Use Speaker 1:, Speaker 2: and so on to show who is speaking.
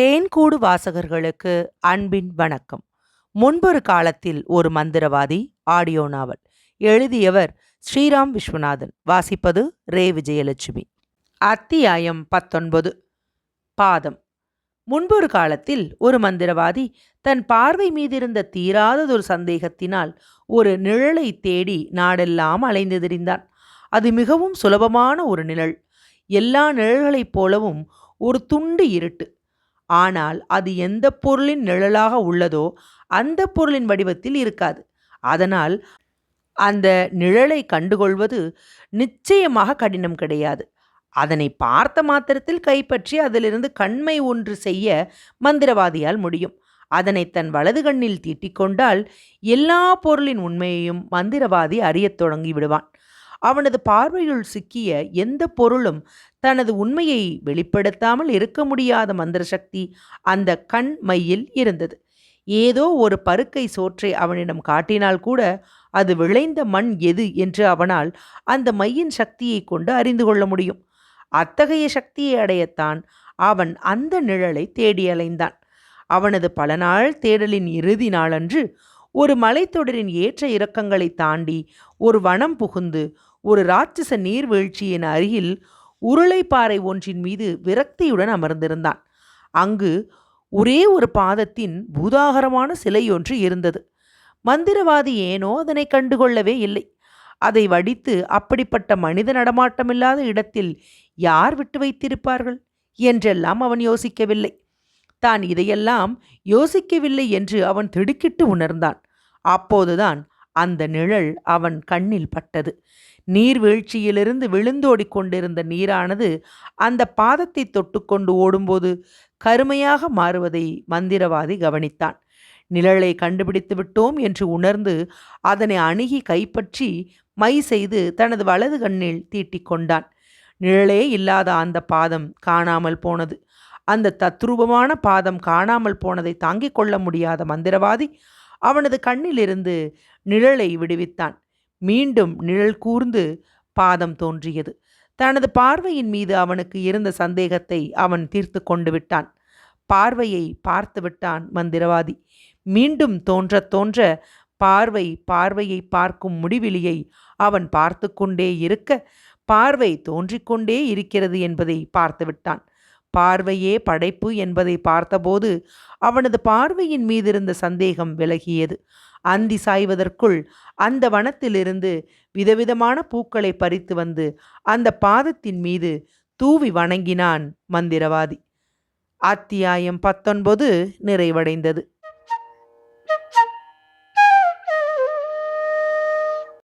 Speaker 1: தேன்கூடு வாசகர்களுக்கு அன்பின் வணக்கம். முன்பொரு காலத்தில் ஒரு மந்திரவாதி ஆடியோ நாவல் எழுதியவர் ஸ்ரீராம் விஸ்வநாதன். வாசிப்பது ரே. விஜயலட்சுமி. அத்தியாயம் பத்தொன்பது. பாதம். முன்பொரு காலத்தில் ஒரு மந்திரவாதி தன் பார்வை மீதிருந்த தீராததொரு சந்தேகத்தினால் ஒரு நிழலை தேடி நாடெல்லாம் அலைந்து திரிந்தான் அது மிகவும் சுலபமான ஒரு நிழல். எல்லா நிழல்களைப் போலவும் ஒரு துண்டு இருட்டு. ஆனால் அது எந்த பொருளின் நிழலாக உள்ளதோ அந்த பொருளின் வடிவத்தில் இருக்காது. அதனால் அந்த நிழலை கண்டுகொள்வது நிச்சயமாக கடினம் கிடையாது. அதனை பார்த்த மாத்திரத்தில் கைப்பற்றி அதிலிருந்து கண்மை ஒன்று செய்ய மந்திரவாதியால் முடியும். அதனை தன் வலது கண்ணில் தீட்டிக்கொண்டால் எல்லா பொருளின் உண்மையையும் மந்திரவாதி அறியத் தொடங்கி விடுவான். அவனது பார்வையுள் சிக்கிய எந்த பொருளும் தனது உண்மையை வெளிப்படுத்தாமல் இருக்க முடியாத மந்திர சக்தி அந்த கண் மையில் இருந்தது. ஏதோ ஒரு பருக்கை சோற்றை அவனிடம் காட்டினால் கூட அது விளைந்த மண் எது என்று அவனால் அந்த மையின் சக்தியை கொண்டு அறிந்து கொள்ள முடியும். அத்தகைய சக்தியை அடையத்தான் அவன் அந்த நிழலை தேடி அலைந்தான். அவனது பல நாள் தேடலின் இறுதி நாளன்று ஒரு மலைத்தொடரின் ஏற்ற இறக்கங்களை தாண்டி ஒரு வனம் புகுந்து ஒரு ராட்சச நீர்வீழ்ச்சியின் அருகில் உருளைப்பாறை ஒன்றின் மீது விரக்தியுடன் அமர்ந்திருந்தான். அங்கு ஒரே ஒரு பாதத்தின் பூதாகரமான சிலை ஒன்று இருந்தது. மந்திரவாதி ஏனோ அதனை கண்டுகொள்ளவே இல்லை. அதை வடித்து அப்படிப்பட்ட மனித நடமாட்டமில்லாத இடத்தில் யார் விட்டு வைத்திருப்பார்கள் என்றெல்லாம் அவன் யோசிக்கவில்லை. தான் இதையெல்லாம் யோசிக்கவில்லை என்று அவன் திடுக்கிட்டு உணர்ந்தான். அப்போதுதான் அந்த நிழல் அவன் கண்ணில் பட்டது. நீர்வீழ்ச்சியிலிருந்து விழுந்தோடி கொண்டிருந்த நீரானது அந்த பாதத்தை தொட்டுக்கொண்டு ஓடும்போது கருமையாக மாறுவதை மந்திரவாதி கவனித்தான். நிழலை கண்டுபிடித்து விட்டோம் என்று உணர்ந்து அதனை அணுகி கைப்பற்றி மை செய்து தனது வலது கண்ணில் தீட்டிக் கொண்டான். நிழலே இல்லாத அந்த பாதம் காணாமல் போனது. அந்த தத்ரூபமான பாதம் காணாமல் போனதை தாங்கிக் கொள்ள முடியாத மந்திரவாதி அவனது கண்ணிலிருந்து நிழலை விடுவித்தான். மீண்டும் நிழல் கூர்ந்து பாதம் தோன்றியது. தனது பார்வையின் மீது அவனுக்கு இருந்த சந்தேகத்தை அவன் தீர்த்து கொண்டு விட்டான். பார்வையை பார்த்து விட்டான் மந்திரவாதி. மீண்டும் தோன்ற தோன்ற பார்வை பார்வையை பார்க்கும் முடிவிலியை அவன் பார்த்து கொண்டே இருக்க பார்வை தோன்றிக்கொண்டே இருக்கிறது என்பதை பார்த்து விட்டான். பார்வையே படைப்பு என்பதை பார்த்தபோது அவனது பார்வையின் மீதிருந்த சந்தேகம் விலகியது. அந்தி சாய்வதற்குள் அந்த வனத்திலிருந்து விதவிதமான பூக்களை பறித்து வந்து அந்த பாதத்தின் மீது தூவி வணங்கினான் மந்திரவாதி. அத்தியாயம் பத்தொன்பது நிறைவடைந்தது.